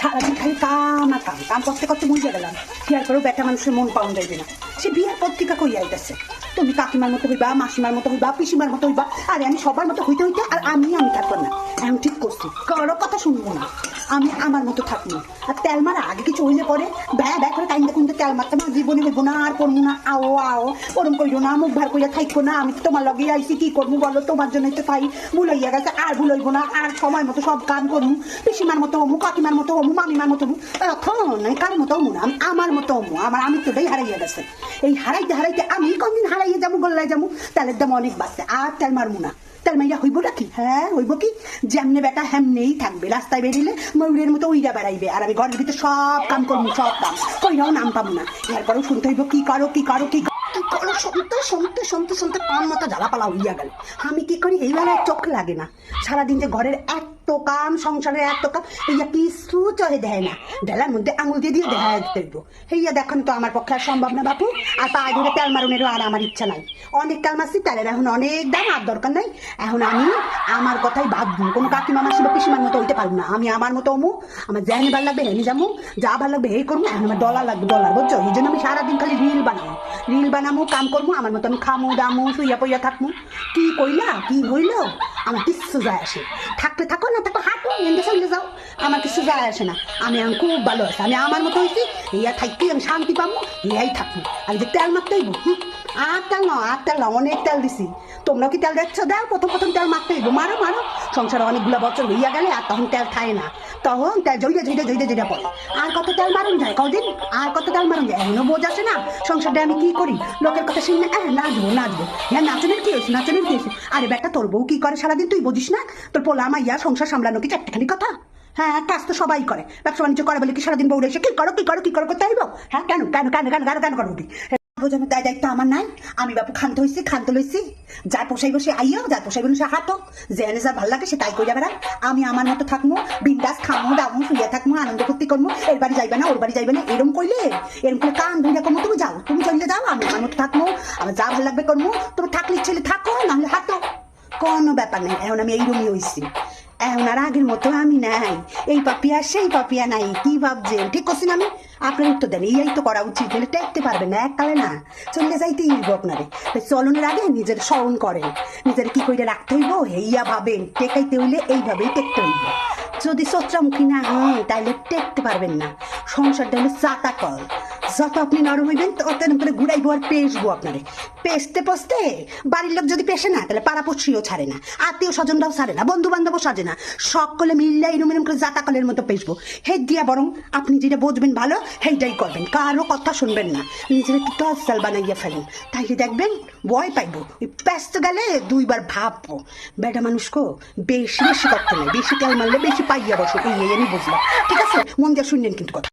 সারাদিন খালি কাম আর কাম কাম করতে করতে বুঝে গেলাম। কি আর করো বেটা মানুষের মন পাওয়া যাইবে না সে বিয়ার পত্রিকা কই আইতেছে? তুমি কাকিমার মতো হইবা, মাসিমার মতো হইবা, পিসিমার মতো হইবা, আরে আমি সবার মতো হইতে হইতে আর আমি আমি থাকব না। করছি কারও কথা শুনব না। আমি আমার মতো থাকব। আর তেল মারা আগে কিছু হইলে পরে ব্যা ব্যা করে কাইন্দে কুন্দে তেল মারতে আমার জীবনে হইবো না, আর করব না। আও আও, ওরম করিও না, মুখ ভার করিয়া থাকব না। আমি তোমার লগে আইসি কি করব বলো? তোমার জন্য তো তাই। ভুল হইয়া গেছে, আর ভুল না। আর সময় মতো সব কাম করব পিসিমার মতো হমু, কাকিমার মতো হমু, মামিমার মতো হমু। এখন আমি কার মতো হমু না? আমি আমার মতো হমু। আমার আমি তোটাই হারাইয়া গেছে। এই হারাইতে হারাইতে আমি কোনদিন হারাইয়া যাব গল্লায় যাব? তেলের দাম অনেক বাড়ছে, আর তেল মারবো না। তেল মাইরা হইব কি? হ্যাঁ হইব কি? যেমনে বেটা হেমনেই থাকবে, রাস্তায় বেরিলে ময়ূরের মতো উইরা বেড়াইবে। আর আমি ঘরের ভিতরে সব কাম করব, সব কাম। কইরাও নাম পাবো না। এরপরেও শুনতে হইব, কি করো কি করো, কি কি শুনতে শুনতে শুনতে শুনতে পান মতো জ্বালাপালা হইয়া গেল। আমি কি করি? এইভাবে চোখ লাগে না। সারাদিন যে ঘরের এত কাম সংসারের এত কাম, এইয়া কিছু চহে দেয় না। বেলার মধ্যে আঙুল দিয়ে দিয়ে দেখা দেখব এইয়া দেখুন তো আমার পক্ষে আর সম্ভব না, বাপু। আর পায়ে ধরে তেল মারুনেরও আর আমার ইচ্ছা নাই। অনেক তেল মারছি, তেলের এখন অনেক দাম, আর দরকার নাই। এখন আমি আমার কথাই ভাববো কোনো কাকিমা মাসি বা পিসিমার মতো হইতে পারব না। আমি আমার মতো হমু আমার যেখানে ভালো লাগবে হেনি যাব। যা ভালো লাগবে এই করব, এখন আমার ডলার লাগবে, ডলার, বুঝছ? এই জন্য আমি সারাদিন খালি রিল বানাবো। রিল বানাবো, কাম করব, আমার মতো আমি খামু, দামু, শুইয়া পইয়া থাকব। কি কইলা? কি হইল? আমার কিচ্ছু যায় আসে। থাকলে থাকো না থাকো হাঁটো এনতে যাও। আমার কিছু যায় আসে না। আমি এখন খুব ভালো আছি। আমি আমার মতো হয়েছি ইয়া থাকতে আমি শান্তি পাবো ইয়াই থাকব। আর যে তেল মারতে হুম, আর তেল না আর তেল না অনেক তেল দিছি। তোমরা কি তেল দেখছ দাও প্রথম প্রথম তেল মারতে হইব। মারো মারো। সংসারে অনেকগুলো বছর হইয়া গেলে আর তখন তেল খায় না। তখন তেল জড়িয়ে জড়িয়ে জড়িয়ে জড়িয়ে পড়ে। আর কত তেল মারুন যায়? কদিন আর কত তেল মারুন যায়? এখনও বোঝ আসে না। সংসারটা আমি কি করি? লোকের কথা শুনে হ্যাঁ নাচবো নাচবো। হ্যাঁ নাচনের কি হয়েছে? নাচনের কি হয়েছে? আরে বেটা তোর বউ কি করে সারাদিন? তুই বুঝিস না? তোর পোলা মাইয়া সংসার সামলানো কি চারটেখানি কথা? হ্যাঁ কাজ তো সবাই করে। ব্যবসা বাণিজ্য করে বলে কি সারাদিন বউ এসে কি করো কি করো কি করো করতে হইব হ্যাঁ কেন কেন কেন কেন কেন কেন করবি বোঝানোর দায় দায়িত্ব আমার নাই। আমি বাপু খান্ত হইছি খান্ত লইছি। যার পোষাই বসে আইও, যার পোষাই বসে হাঁটো। যে এনে যা ভালো লাগে সে তাই কইরা বেড়া আমি আমার মতো থাকব বিন্দাস খামো, দামো শুয়ে থাকব আনন্দ ফুর্তি করব এর বাড়ি যাইবে না, ওর বাড়ি যাইবে না, এরম কইলে? এরম করে কান ধরে কমো, তুমি যাও, তুমি চলে যাও, আমি আমার মতো থাকব আমার যা ভালো লাগবে করব তুমি থাকলে ছেলে থাকো, নাহলে হাঁটো। কোনো ব্যাপার নেই, এখন আমি এইরকমই হইছি। এখন আর আগের মতো আমি নাই। এই পাপিয়া সেই পাপিয়া নাই। কি ভাবছেন? ঠিক করছি না আমি? আপনার উত্তর দেন। এই তো করা উচিত নাহলে টেকতে পারবে না, এক এককালে না। চলে যাইতেই হইব আপনারে। তাই চলনের আগে নিজের স্মরণ করেন। নিজের কি করে রাখতে হইব? হেইয়া ভাবেন। টেকাইতে হইলে এইভাবেই টেকতে হইব। যদি সোচ্চামুখী না হন তাহলে টেকতে পারবেন না। সংসারটা হলো চাতা কল যত আপনি নরম হইবেন তত করে ঘুরাইবো আর পেশবো আপনারে। পেশতে পস্তে বাড়ির লোক যদি পেশে না, তাহলে পাড়া পড়শিও ছাড়ে না আত্মীয় স্বজনরাও ছাড়ে না বন্ধু বান্ধবও সাজে না। সকলে মিললে এরম এরম করে জাতা কলের মতো পেশবো। হে দিয়া বরং আপনি যেটা বুঝবেন ভালো, সেইটাই করবেন। কারও কথা শুনবেন না। নিজের একটু চাল বানাইয়া ফেলেন। তাইলে দেখবেন ভয় পাইবো। ওই ব্যস্ত গেলে দুইবার ভাববো, বেটা মানুষকে বেশি বেশি করতে নেই, বেশি তেল মারলে বেশি পাইয়া বসো। এই, আমি বুঝলাম। ঠিক আছে? মন দিয়ে শুনলেন কিন্তু কথা।